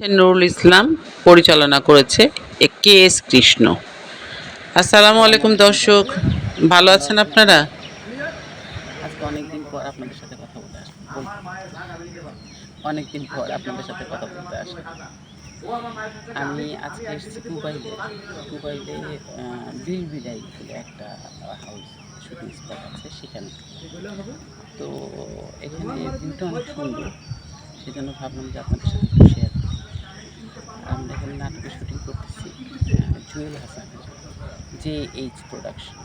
নুরুল ইসলাম, পরিচালনা করেছে K S Krishna. আসসালামু আলাইকুম দর্শক, ভালো আছেন আপনারা? আজকে অনেকদিন পর আপনাদের সাথে কথা বলতে আসলাম অনেকদিন পর আপনাদের সাথে কথা বলতে আসলাম আমি আজকে এসেছি দুবাইলে দুবাইলে বিল বিলাই বলে একটা হাউস শুটিং স্পট আছে সেখানে। তো এখানে ভিউটা অনেক সুন্দর। সেজন্য ভাবলাম যে আপনাদের সাথে আমরা এখানে নাটকের শুটিং করতেছি জুয়েল হাসানের জে এইচ প্রোডাকশন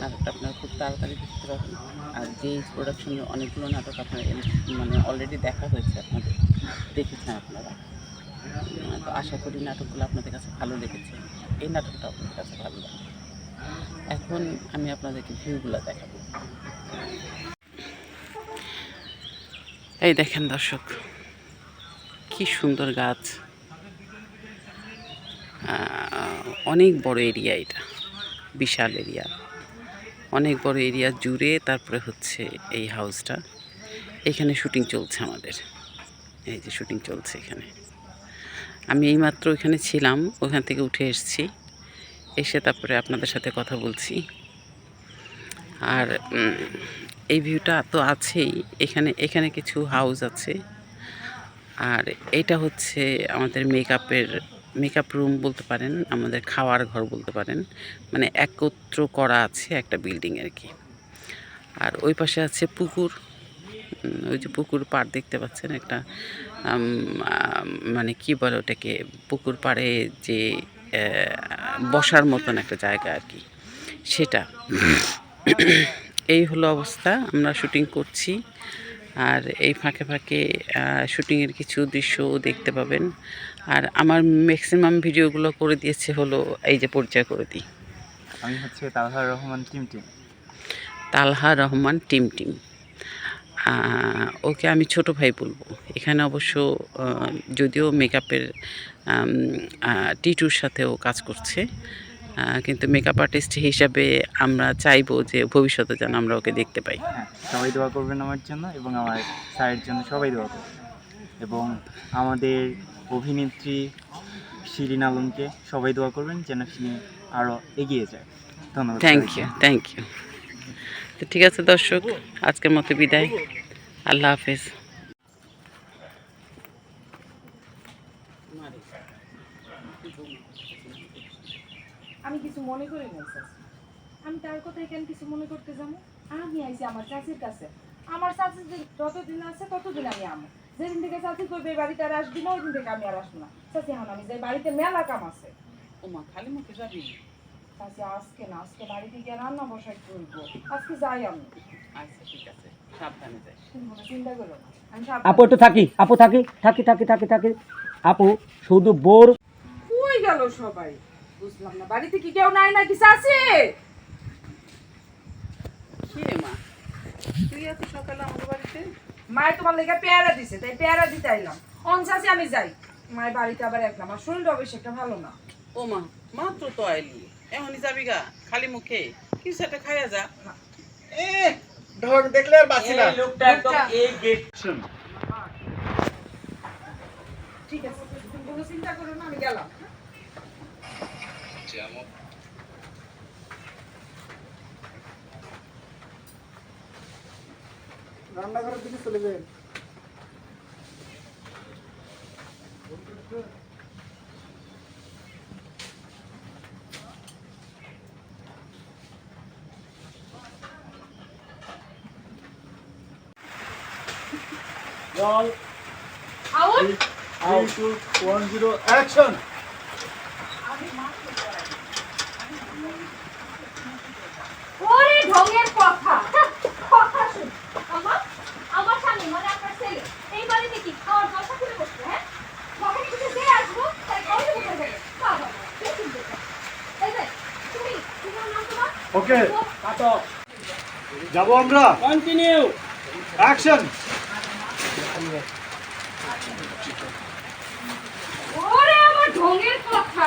নাটকটা আপনারা খুব তাড়াতাড়ি দেখতে পাবেন। আর জে এইচ প্রোডাকশনের অনেকগুলো নাটক আপনার মানে অলরেডি দেখা হয়েছে আপনাদের। দেখেছেন আপনারা। তো আশা করি নাটকগুলো আপনাদের কাছে ভালো লেগেছে। এই নাটকটা আপনাদের কাছে ভালো লাগে এখন আমি আপনাদেরকে ভিউগুলো দেখাবো। এই দেখেন দর্শক, কি সুন্দর গাছ। অনেক বড় এরিয়া এটা, বিশাল এরিয়া। অনেক বড় এরিয়া জুড়ে তারপরে হচ্ছে এই হাউসটা। এখানে শুটিং চলছে আমাদের। এই যে শুটিং চলছে এখানে। আমি এইমাত্র এখানে ছিলাম, ওখান থেকে উঠে এসেছি। এসে তারপরে আপনাদের সাথে কথা বলছি। আর এই ভিউটা তো আছেই। এখানে এখানে কিছু হাউস আছে। আর এটা হচ্ছে আমাদের মেকআপের মেকআপ রুম বলতে পারেন, আমাদের খাওয়ার ঘর বলতে পারেন মানে একত্র করা আছে একটা বিল্ডিং আর কি। আর ওই পাশে আছে পুকুর ওই যে পুকুর পাড় দেখতে পাচ্ছেন একটা মানে কি বলে ওটাকে, পুকুর পাড়ে যে বসার মতন একটা জায়গা আর কি, সেটা। এই হলো অবস্থা, আমরা শুটিং করছি। আর এই ফাঁকে ফাঁকে শুটিংয়ের কিছু দৃশ্য দেখতে পাবেন। আর আমার ম্যাক্সিমাম ভিডিওগুলো করে দিয়েছে হলো এই যে পরিচয় করে দিই। আমি হচ্ছে তালহার Rahman team team. Talha Rahman team team. Okay আমি ছোট ভাই বলব। এখানে অবশ্য যদিও মেকআপের টিটুর সাথেও কাজ করছে। কিন্তু মেকআপ আর্টিস্ট হিসাবে আমরা চাইব যে ভবিষ্যতে যেন আমরা ওকে দেখতে পাই। হ্যাঁ সবাই দোয়া করবেন আমার জন্য এবং আমার স্যারের জন্য সবাই দোয়া করবেন। এবং আমাদের অভিনেত্রী শিরিন আলমকে সবাই দোয়া করবেন যেন তিনি আরও এগিয়ে যায়। ধন্যবাদ থ্যাংক ইউ থ্যাংক ইউ তো ঠিক আছে দর্শক আজকের মতো বিদায়। আল্লাহ হাফেজ। আমি কিছু মনে করি না স্যার। আমি তার কথা এখানে কিছু মনে করতে যাব? আমি আইছি আমার চাচির কাছে। আমার চাচি যে যতদিন আছে ততদিন আমি আমো। যেদিন থেকে চাচি করবে এই বাড়িতে আর আসবি না ওই দিন থেকে আমি আর আসব না। চাচি এখন আমি যাই বাড়িতে মেলা কাম আছে। ওমা খালি মুখে যাবি? চাচি আজকে না আজকে বাড়িতে গিয়ে রান্না বসাই করব। আজকে যাই আমি। আচ্ছা ঠিক আছে। সাবধানে যাই। চিন্তা করো না। আমি আপু একটু থাকি। আপু থাকি। থাকি থাকি থাকি থাকি। আপু শুধু বোর কই গেল সবাই? বুঝলাম না। বাড়িতে কি কেউ নাই নাকি চাচি কি রে মা? তুই এত সকালে আমাদের বাড়িতে? মায়ের তোমার লেগে পেয়ারা দিছে তাই পেয়ারা দিতে আইলাম। আমি যাই। মায়ের বাড়িতে আবার একলা আমার শরীরটা বেশি একটা ভালো না। ও মা মাত্র তো আইলি। এমনই যাবি গা খালি মুখে। কিছু একটা খাইয়া যা। লোকটা- ঠিক আছে তুমি কোনো চিন্তা করো না আমি গেলাম। রান্নাঘরের দিকে চলে যাবেন আউট ওয়ান জিরো অ্যাকশন ওরে ঢঙের কথা কথা শুন আমার আমার স্বামী মানে আপনার ছেলে এই বাড়িতে কি খাওয়ার দশা করে বসবে হ্যাঁ যখন কিছু দিয়ে আসব তাই খাওয়াতে বসে যাবে বাবা কি চিন্তা করো? এই যে তুমি তোমার নাম তোমার ওকে যাব আমরা কন্টিনিউ অ্যাকশন ওরে আমার ঢঙের কথা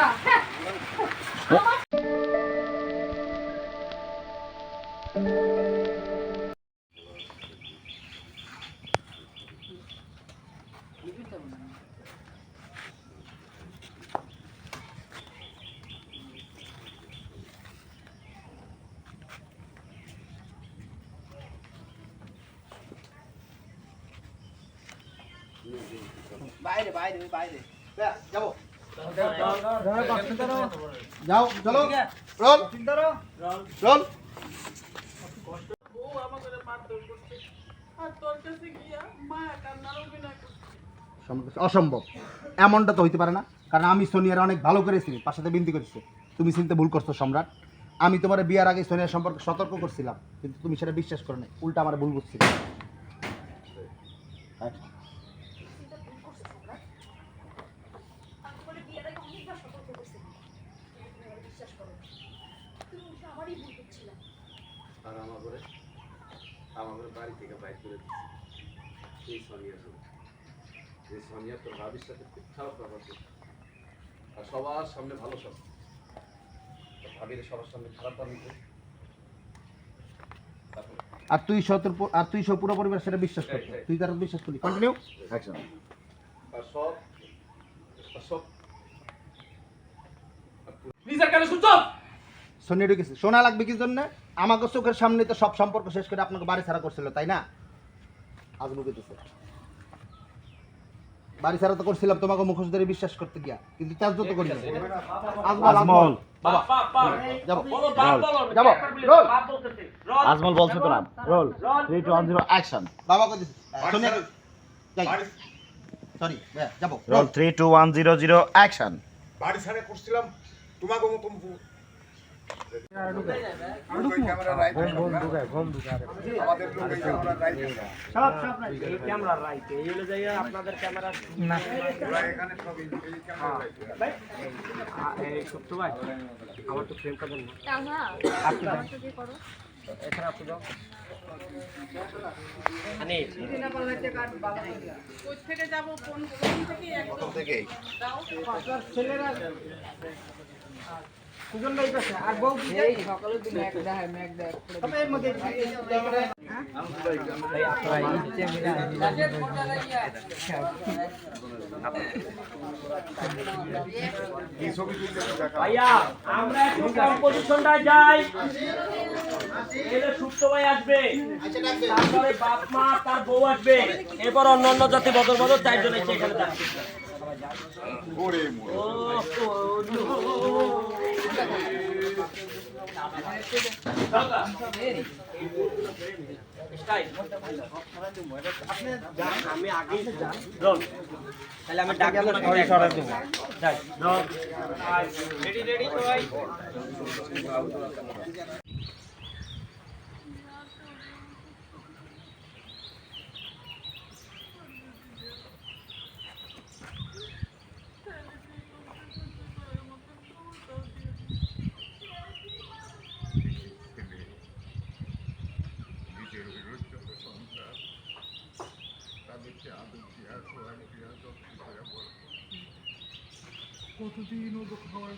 হ্যাঁ যাব। যাও চলো। রোল। রোল। অসম্ভব। এমনটা তো হইতে পারে না। কারণ আমি সোনিয়ার অনেক ভালো করেছি পাশাতে বিনতি করেছি তুমি চিনতে ভুল করছ সম্রাট। আমি তোমার বিয়ার আগে সোনিয়ার সম্পর্কে সতর্ক করছিলাম। কিন্তু তুমি সেটা বিশ্বাস করো না উল্টা আমার ভুল বুঝছিলে হ্যাঁ। তারপরে বিয়ের আগে অনেকবার সতর্ক করছিলাম তুমি আমার বিশ্বাস করো না। তুমি উল্টো আমারই ভুল করছিলাম আর আমার ঘরে আমার ঘরে বাড়ি থেকে বাইর করে দিচ্ছে এই সোনিয়া জন্য এই সোনিয়া তোর ভাবির সাথে খুব খারাপ ব্যবহার করছে। আর সবার সামনে ভালো সব। ভাবির সবার সামনে খারাপ ব্যবহার করে আর তুই সতর আর তুই সব পুরো পরিবার সেটা বিশ্বাস তুই তার বিশ্বাস করলি। কন্টিনিউ অ্যাকশন আর সব সব সোনিয়া ঢুকেছে। সোনা লাগবে কি জন্য? আমাকে চোখের সামনে তো সব সম্পর্ক শেষ করে আপনাকে বাড়ি ছাড়া করছিল তাই না? আজমু কেটেছে বাড়ি ছাড়া তো করছিলাম তোমাকে মুখোশ ধরে বিশ্বাস করতে গিয়া। কিন্তু তার যত করি আজমল বলছে তো নাম roll. Three two one zero action বাবা দিছে যাই। সরি যাব। Roll three two one zero zero action বাড়ি ছাড়া করছিলাম তোমাকে আমার তো ফ্রেম করবেন না এখানে আপনি যাও আনি প্রথম থেকেই সুজন ভাই কাছে আর বউ কি যাই সকালে দিন এক দেখায় মেঘ দেখ তবে এর মধ্যে ভাই আপনারা ইচ্ছে এই ছবি তুলতে তো দেখা ভাইয়া আমরা একটু কম্পোজিশনটা যাই। এলে সুপ্ত ভাই আসবে। তারপরে বাপ মা তার বউ আসবে। এরপর অন্য অন্য জাতি বদল বদল চারজন এসে এখানে ওরে মোরে। আমি আগেই যান তাহলে আমি ডাক রেডি রেডি নিজের বিরুদ্ধ সন্তান তাদেরকে আদর দিয়া সোয়ার দিয়া যত্ন করে বড় কতদিন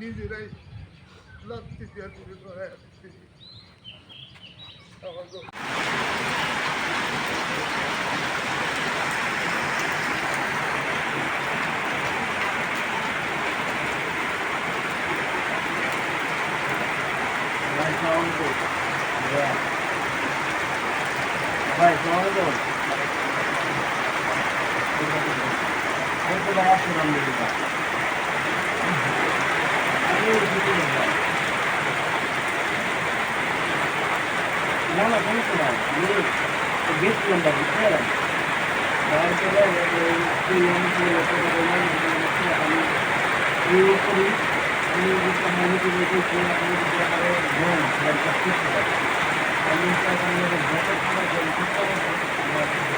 নিজেরাই লাগতে দিয়া তুলে ধরে আসছি আমাদের ভাই তোমাকে তো এই তো বাবা শুনাম দিদি না না কোনো তো না আমি গেছিলাম বাবু বুঝতে তারপরে তুই আমি তুই বললাম আমি এই করি আমি আমি কি বলছি আমি যদি আমার বোন আর কাছে আমি তাহলে ভোটার করার জন্য রাতে